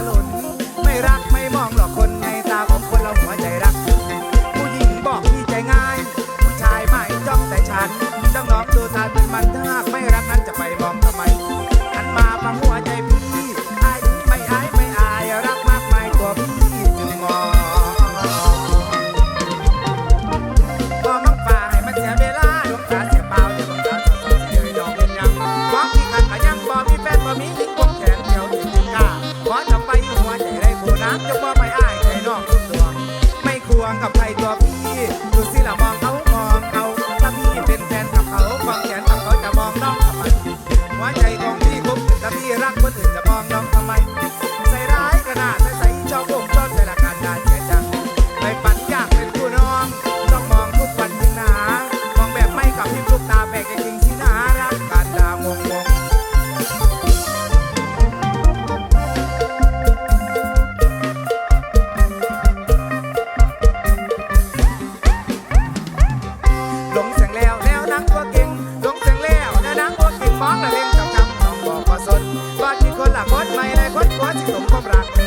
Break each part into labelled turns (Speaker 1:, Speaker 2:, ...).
Speaker 1: ละมองตาถลนไม่รัก ได้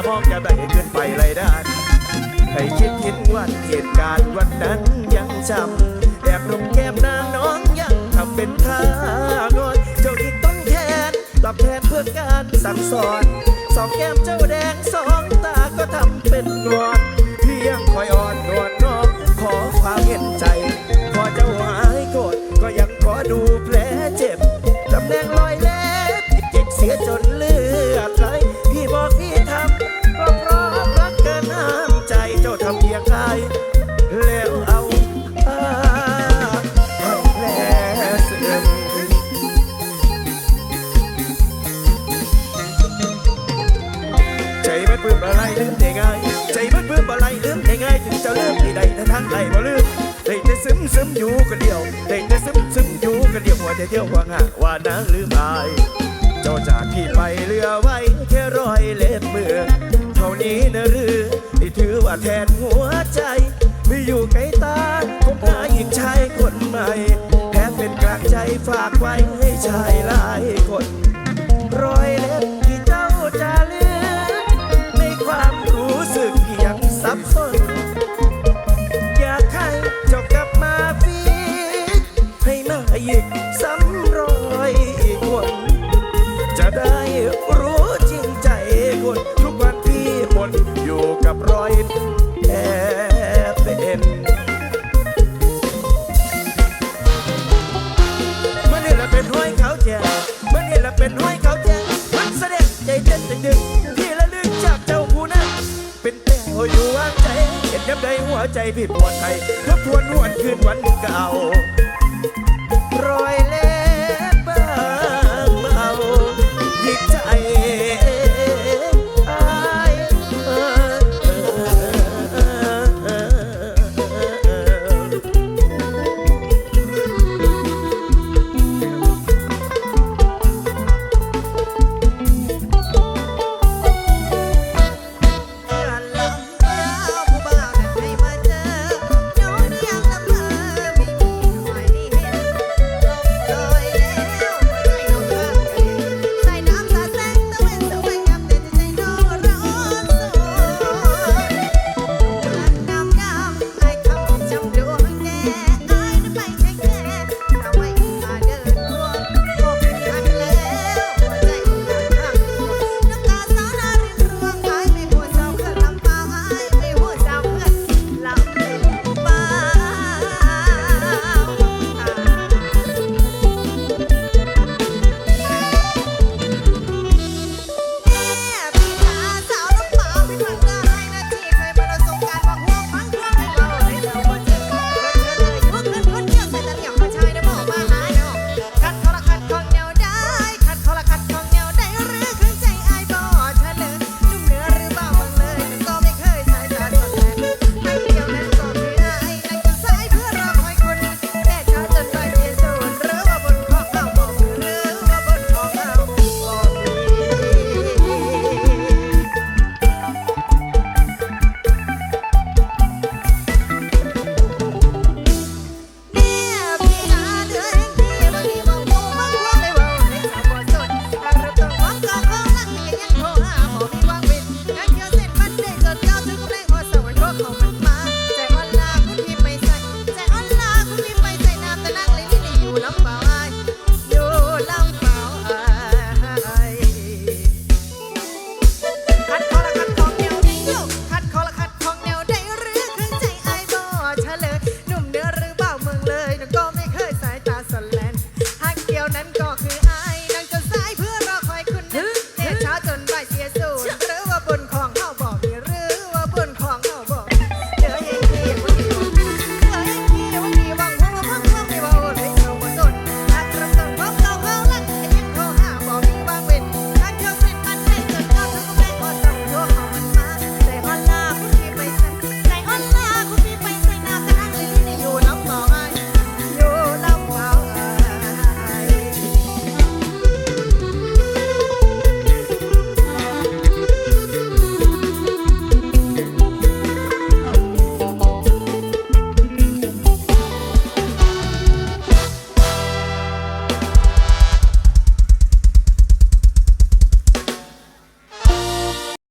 Speaker 1: จสายตามองจะได้ขึ้นไปเล
Speaker 2: ยได้ให้คิดคิดวันเหตุการ
Speaker 1: ณ์
Speaker 3: วันนั้นยังจำแอบลงแก้มนางน้องยังทำเป็นท่างอนเจ้าที่ต้นแขนตอบแทนเพื่อการสั่งสอนสองแก้มเจ้าแดงสองตาก็ทำเป็นงอนเพียงคอยอ่อนนวลน้องขอความเห็นใจ พอเจ้าหายโกรธก็ยังขอดูแผลเจ็บตำแหน่งรอยเล็บเจ็บเสียจนเลือ ซึมอยู่คนเดียวได้แต่ซึมซึมอยู่คนเดียวหัวใจเดียวว่างหาว่านางลืมอายเจ้าจากพี่ไปเหลือไว้แค่รอยเล็บมือเท่านี้นะหรือที่ถือว่าแทนหัวใจไม่อยู่ไกลตาคบหาหญิงชายคนใหม่แพ้เป็นกลางใจฝากไว้ให้ชายหลายคนรอยเล็บ อยแอบเป็นมันนี่แหละเป็นห้อยเขาแจงมันนี่แหละเป็นห้อยเขาแจงมันแสดงใจเต้นตึงดึงที่ละลึกจากเจ้าผู้นั้น เป็นแต่อยู่วางใจ เห็นยับใดหัวใจพี่ปวดไทยทบทวนหวนคืนวันเก่ารอย